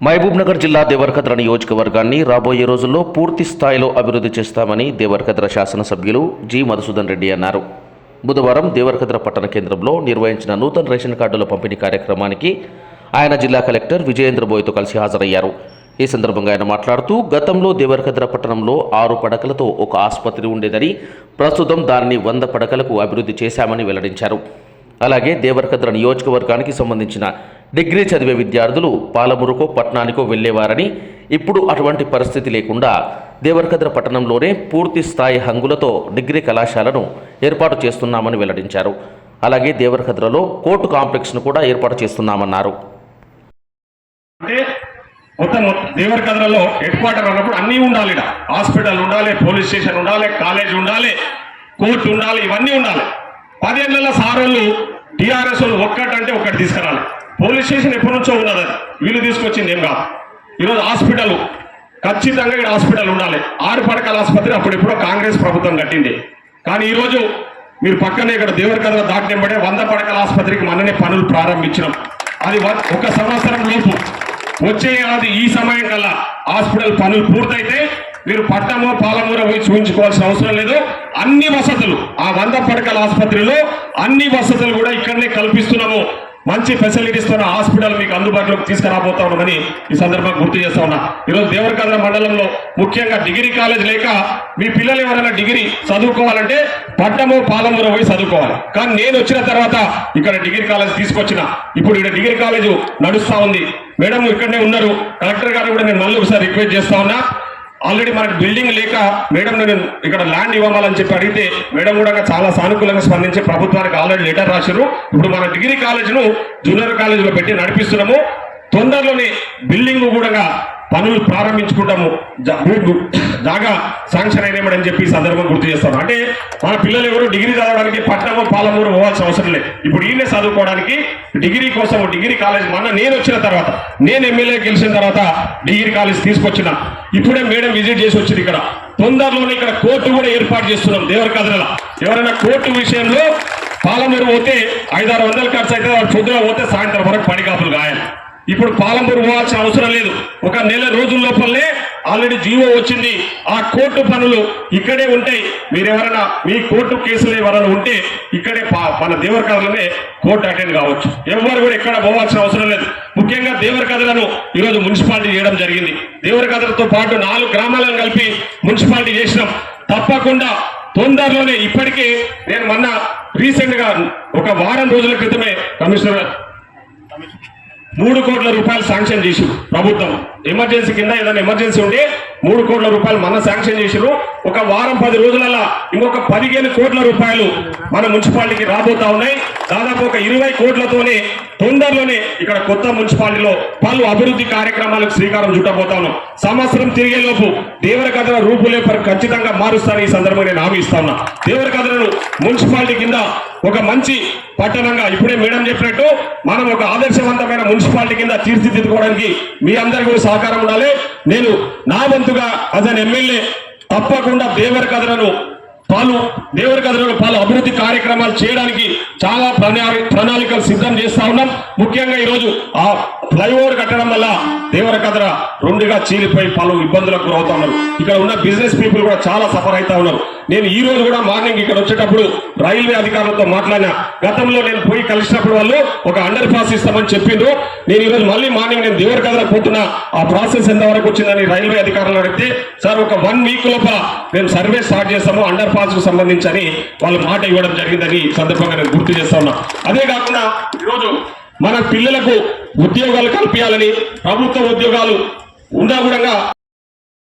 మహబూబ్నగర్ జిల్లా దేవరకద్ర నియోజకవర్గాన్ని రాబోయే రోజుల్లో పూర్తి స్థాయిలో అభివృద్ధి చేస్తామని దేవరకద్ర శాసనసభ్యులు జి మధుసూదన్ రెడ్డి అన్నారు. బుధవారం దేవరకద్ర పట్టణ కేంద్రంలో నిర్వహించిన నూతన రేషన్ కార్డుల పంపిణీ కార్యక్రమానికి ఆయన జిల్లా కలెక్టర్ విజయేంద్ర బోయ్తో కలిసి హాజరయ్యారు. ఈ సందర్భంగా ఆయన మాట్లాడుతూ గతంలో దేవరకద్ర పట్టణంలో ఆరు పడకలతో ఒక ఆసుపత్రి ఉండేదని ప్రస్తుతం దానిని వంద పడకలకు అభివృద్ధి చేశామని వెల్లడించారు. అలాగే దేవరకద్ర నియోజకవర్గానికి సంబంధించిన డిగ్రీ చదివే విద్యార్థులు పాలమురుకో పట్టణానికో వెళ్ళేవారని ఇప్పుడు అటువంటి పరిస్థితి లేకుండా దేవరకద్ర పట్టణంలోనే పూర్తి స్థాయి హంగులతో డిగ్రీ కళాశాలను ఏర్పాటు చేస్తున్నామని వెల్లడించారు. అలాగే దేవరకద్రలో కోర్టు కాంప్లెక్స్ను కూడా ఏర్పాటు చేస్తున్నామన్నారు. అంటే మొత్తం దేవర్ కథలలో హెడ్ క్వార్టర్ అన్నప్పుడు అన్నీ ఉండాలి ఈడ. హాస్పిటల్ ఉండాలి పోలీస్ స్టేషన్ ఉండాలి కాలేజ్ ఉండాలి కోర్టు ఉండాలి ఇవన్నీ ఉండాలి. పదేళ్ళలో సారోళ్ళు టీఆర్ఎస్ వాళ్ళు ఒక్కటంటే ఒక్కటి తీసుకురాలి. పోలీస్ స్టేషన్ ఎప్పటి నుంచో ఉన్నది అది. వీళ్ళు తీసుకొచ్చింది ఏం కాదు. ఈరోజు హాస్పిటల్ ఖచ్చితంగా ఇక్కడ హాస్పిటల్ ఉండాలి. ఆరు పడకల ఆసుపత్రి అప్పుడెప్పుడో కాంగ్రెస్ ప్రభుత్వం కట్టింది. కానీ ఈరోజు మీరు పక్కనే ఇక్కడ దేవర్ కథ దాటినబడే వంద పడకల ఆసుపత్రికి మననే పనులు ప్రారంభించినాం. అది ఒక సంవత్సరం లోపు వచ్చే ఏడాది ఈ సమయం కల్లా హాస్పిటల్ పనులు పూర్తయితే మీరు పట్టమో పాలమూర పోయి చూపించుకోవాల్సిన అవసరం లేదు. అన్ని వసతులు ఆ వంద పడకల ఆసుపత్రిలో అన్ని వసతులు కూడా ఇక్కడనే కల్పిస్తున్నాము. మంచి ఫెసిలిటీస్తో హాస్పిటల్ మీకు అందుబాటులోకి తీసుకురాబోతా ఉన్నదని ఈ సందర్భంగా గుర్తు చేస్తా ఉన్నా. ఈరోజు దేవరకద్ర మండలంలో ముఖ్యంగా డిగ్రీ కాలేజ్ లేక మీ పిల్లలు ఎవరైనా డిగ్రీ చదువుకోవాలంటే పట్టము పాలమూర పోయి చదువుకోవాలి. కానీ నేను వచ్చిన తర్వాత ఇక్కడ డిగ్రీ కాలేజ్ తీసుకొచ్చిన. ఇప్పుడు ఇక్కడ డిగ్రీ కాలేజ్ నడుస్తూ ఉంది. మేడం ఇక్కడనే ఉన్నారు. కలెక్టర్ గారు కూడా నేను మళ్ళీ ఒకసారి రిక్వెస్ట్ చేస్తా ఉన్నా. ఆల్రెడీ మనకు బిల్డింగ్ లేక మేడం నేను ఇక్కడ ల్యాండ్ ఇవ్వాలని చెప్పి అడిగితే మేడం కూడా చాలా సానుకూలంగా స్పందించి ప్రభుత్వానికి ఆల్రెడీ లెటర్ రాశారు ఇప్పుడు మన డిగ్రీ కాలేజ్ను జూనియర్ కాలేజీలో పెట్టి నడిపిస్తున్నాము. తొందరలోనే బిల్డింగ్ కూడా పనులు ప్రారంభించుకుంటాము జా- జాగా శాంక్షన్ అయినామని చెప్పి సందర్భం గుర్తు చేస్తాను. అంటే మన పిల్లలు ఎవరు డిగ్రీ చదవడానికి పట్టణము పాలమూరు పోవాల్సిన అవసరం లేదు. ఇప్పుడు ఈయనే చదువుకోవడానికి డిగ్రీ కోసం డిగ్రీ కాలేజ్ మొన్న నేను వచ్చిన తర్వాత నేను ఎమ్మెల్యే గెలిచిన తర్వాత డిగ్రీ కాలేజ్ తీసుకొచ్చిన. ఇప్పుడే మేడం విజిట్ చేసి వచ్చింది ఇక్కడ. తొందరలోనే ఇక్కడ కోర్టు కూడా ఏర్పాటు చేస్తున్నాం దేవరకద్రల ఎవరైనా కోర్టు విషయంలో పాలమూరు పోతే ఐదారు వందల ఖర్చు అయితే వాడు పొద్దున పోతే సాయంత్రం వరకు పడికాపులు గాయాలి. ఇప్పుడు పాలంపూర్ పోవాల్సిన అవసరం లేదు. ఒక నెల రోజుల లోపలనే ఆల్రెడీ జీవో వచ్చింది. ఆ కోర్టు పనులు ఇక్కడే ఉంటాయి. మీరెవరైనా మీ కోర్టు కేసులు ఎవరైనా ఉంటే ఇక్కడే పా- మన దేవరకథలనే కోర్టు అటెండ్ కావచ్చు. ఎవరు కూడా ఎక్కడ పోవాల్సిన అవసరం లేదు. ముఖ్యంగా దేవరకథలను ఈరోజు మున్సిపాలిటీ చేయడం జరిగింది. దేవరకథలతో పాటు నాలుగు గ్రామాలను కలిపి మున్సిపాలిటీ చేసినాం. తప్పకుండా తొందరలోనే ఇప్పటికే నేను మొన్న రీసెంట్గా ఒక వారం రోజుల క్రితమే కమిషనర్ మూడు కోట్ల రూపాయలు శాంక్షన్ చేసి ప్రభుత్వం. ఎమర్జెన్సీ కింద ఏదైనా ఎమర్జెన్సీ ఉంటే మూడు కోట్ల రూపాయలు మన శాంక్షన్ చేసిరు ఒక వారం పది రోజులలో ఇంకొక పదిహేను కోట్ల రూపాయలు మన మున్సిపాలిటీకి రాబోతా ఉన్నాయి. దాదాపు ఒక ఇరవై కోట్లతోనే తొందరలోనే ఇక్కడ కొత్త మున్సిపాలిటీలో పలు అభివృద్ధి కార్యక్రమాలకు శ్రీకారం చుట్టబోతా ఉన్నాం. సంవత్సరం తిరిగేలోపు దేవరకథల రూపులేపర్ ఖచ్చితంగా మారుస్తాను ఈ సందర్భంగా నేను హామీ ఇస్తా ఉన్నా. దేవరకథలను మున్సిపాలిటీ కింద ఒక మంచి పట్టణంగా ఇప్పుడే మేడం చెప్పినట్టు మనం ఒక ఆదర్శవంతమైన మున్సిపాలిటీ కింద తీర్చిదిద్దుకోవడానికి మీ అందరికీ కూడా సహకారం ఉండాలి. నేను నా వంతుగా అజ్ అన్ ఎమ్మెల్యే తప్పకుండా దేవర కథలను పలు దేవర కథలను పలు అభివృద్ధి కార్యక్రమాలు చేయడానికి చాలా ప్రణాళికలు సిద్ధం చేస్తా ఉన్నాం. ముఖ్యంగా ఈరోజు ఆ ఫ్లైఓవర్ కట్టడం వల్ల దేవర కథర రెండుగా చీలిపోయి పలు ఇబ్బందులకు గురవుతా ఉన్నారు. ఇక్కడ ఉన్న బిజినెస్ పీపుల్ కూడా చాలా సఫర్ అవుతా ఉన్నారు. నేను ఈ రోజు కూడా మార్నింగ్ ఇక్కడ వచ్చేటప్పుడు రైల్వే అధికారులతో మాట్లాడినా. గతంలో నేను పోయి కలిసినప్పుడు వాళ్ళు ఒక అండర్ పాస్ ఇస్తామని చెప్పిండ్రు. నేను ఈరోజు మళ్ళీ మార్నింగ్ నేను దేవర కదల పోతున్నా. ఆ ప్రాసెస్ ఎంతవరకు వచ్చిందని రైల్వే అధికారులు అడిగితే సార్ ఒక వన్ వీక్ లోపల మేము సర్వే స్టార్ట్ చేస్తాము అండర్ పాస్కు సంబంధించి వాళ్ళు మాట ఇవ్వడం జరిగిందని సందర్భంగా నేను గుర్తు చేస్తా ఉన్నా. అదే కాకుండా ఈరోజు మన పిల్లలకు ఉద్యోగాలు కల్పించాలని ప్రభుత్వ ఉద్యోగాలు ఉన్నా కూడా